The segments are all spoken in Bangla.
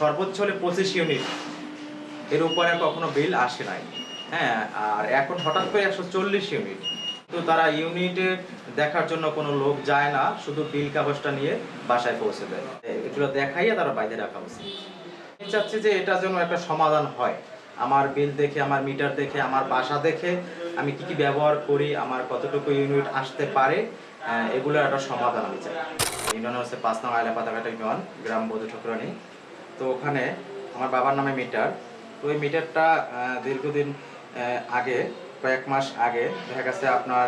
সর্বোচ্চ হলে পঁচিশ ইউনিট এর উপরে কখনো বিল আসে নাই। হ্যাঁ আর এখন হঠাৎ করে একশো চল্লিশ ইউনিট তো তারা ইউনিটে দেখার জন্য কোনো লোক যায় না, শুধু বিল কাগজটা নিয়ে বাসায় পৌঁছে দেয়। এগুলো দেখাইয়া তারা বাইরে রাখা উচিত আমি চাচ্ছি যে এটা যেন একটা সমাধান হয়। আমার বিল দেখে, আমার মিটার দেখে, আমার বাসা দেখে, আমি কি কি ব্যবহার করি, আমার কতটুকু ইউনিট আসতে পারে এগুলোর একটা সমাধান আমি চাই। ইউনিয়ন হচ্ছে পাঁচ নং আয়লা পাতাঘাটা ইউনিয়ন গ্রাম বধু ঠকুরানি। তো ওখানে আমার বাবার নামে মিটার। তো ওই মিটারটা দীর্ঘদিন আগে কয়েক মাস আগে, দেখা গেছে আপনার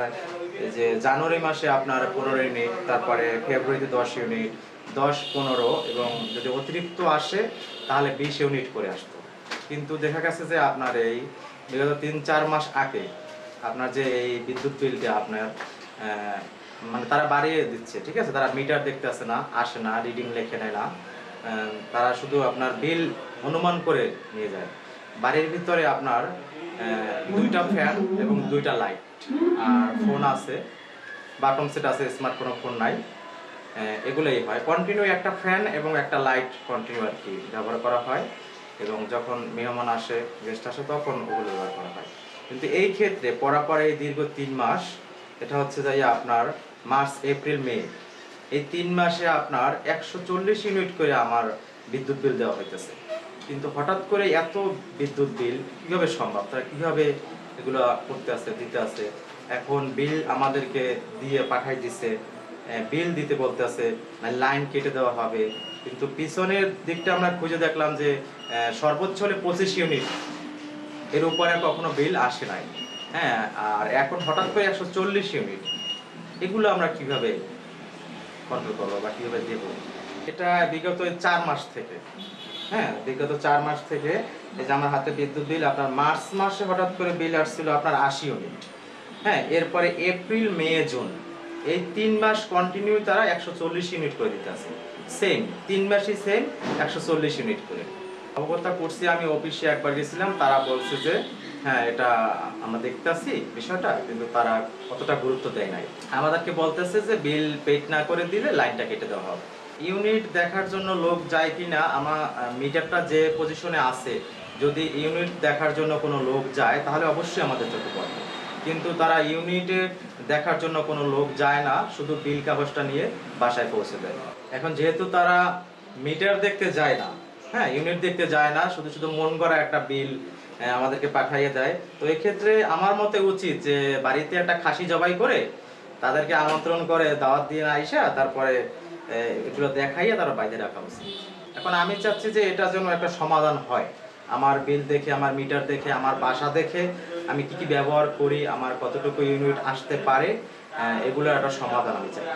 যে জানুয়ারি মাসে আপনার পনেরো ইউনিট, তারপরে ফেব্রুয়ারিতে দশ ইউনিট, দশ, পনেরো এবং যদি অতিরিক্ত আসে, তাহলে বিশ ইউনিট করে আসতো। কিন্তু দেখা গেছে যে আপনার এই বিগত তিন, চার মাস আগে আপনার যে এই বিদ্যুৎ বিলটা আপনার মানে তারা বাড়িয়ে দিচ্ছে, ঠিক আছে? তারা মিটার দেখতে আসে না আসে না, রিডিং লেখে নেয় না। তারা শুধু আপনার বিল অনুমান করে নিয়ে যায়। বাড়ির ভিতরে আপনার দুইটা ফ্যান এবং দুইটা লাইট। আর ফোন আছে, বাটন সেট আছে স্মার্ট কোনো ফোন নাই। এগুলোই হয়। কন্টিনিউ একটা ফ্যান এবং একটা লাইট কন্টিনিউ আর কি ব্যবহার করা হয়। এবং যখন মেহমান আসে গেস্ট আসে, তখন ওগুলো ব্যবহার করা হয়। কিন্তু এই ক্ষেত্রে পরাপর এই দীর্ঘ তিন মাস, এটা হচ্ছে যাই আপনার মার্চ, এপ্রিল, মে এই তিন মাসে আপনার একশো চল্লিশ ইউনিট করে আমার বিদ্যুৎ বিল দেওয়া হইতেছে। কিন্তু হঠাৎ করে এত বিদ্যুৎ বিল কীভাবে সম্ভব? তারা কীভাবে এগুলো করতে আছে, দিতে আছে? এখন বিল আমাদেরকে দিয়ে পাঠাই দিছে বিল দিতে বলতে আছে লাইন কেটে দেওয়া হবে। কিন্তু পিছনের দিকটা আমরা খুঁজে দেখলাম যে সর্বোচ্চ হলে পঁচিশ ইউনিট। এর উপরে কখনো বিল আসে নাই। হ্যাঁ আর এখন হঠাৎ করে একশো চল্লিশ ইউনিট। এগুলো আমরা কীভাবে কন্ট্রোল করব, বা কীভাবে দেবো? এটা বিগত চার মাস থেকে। হ্যাঁ বিগত চার মাস থেকে এই যে আমার হাতে বিদ্যুৎ বিল, আপনার মার্চ মাসে হঠাৎ করে বিল আসছিল আপনার আশি ইউনিট হ্যাঁ এরপরে এপ্রিল, মে, জুন, এই তিন মাস কন্টিনিউ তারা একশো চল্লিশ ইউনিট করে দিতে আছে সেম তিন মাসই সেম একশো চল্লিশ ইউনিট করে। অবগতা করছি, আমি অফিসে একবার গেছিলাম, তারা বলছে যে হ্যাঁ এটা আমরা দেখতেছি বিষয়টা, কিন্তু তারা অতটা গুরুত্ব দেয় নাই। আমাদেরকে বলতেছে যে, বিল পেড না করে দিলে লাইনটা কেটে দেওয়া হবে। ইউনিট দেখার জন্য লোক যায় কিনা, আমার মিটারটা যে পজিশনে আছে, যদি ইউনিট দেখার জন্য কোনো লোক যায়, তাহলে অবশ্যই আমাদের চোখে পড়বে কিন্তু তারা ইউনিটে দেখার জন্য কোনো লোক যায় না, শুধু বিল কাগজটা নিয়ে বাসায় পৌঁছে দেয়। এখন যেহেতু তারা মিটার দেখতে যায় না হ্যাঁ ইউনিট দেখতে যায় না, শুধু শুধু মন করা একটা বিল আমাদেরকে পাঠাইয়ে দেয়। তো এক্ষেত্রে আমার মতে উচিত যে, বাড়িতে একটা খাসি জবাই করে তাদেরকে আমন্ত্রণ করে দাওয়াত দিয়ে আইসা, তারপরে এগুলো দেখাইয়া তারা বাইরে রাখা উচিত। এখন আমি চাচ্ছি যে এটা যেন একটা সমাধান হয়। আমার বিল দেখে, আমার মিটার দেখে, আমার বাসা দেখে, আমি কি কি ব্যবহার করি, আমার কতটুকু ইউনিট আসতে পারে এগুলোর একটা সমাধান আমি চাই।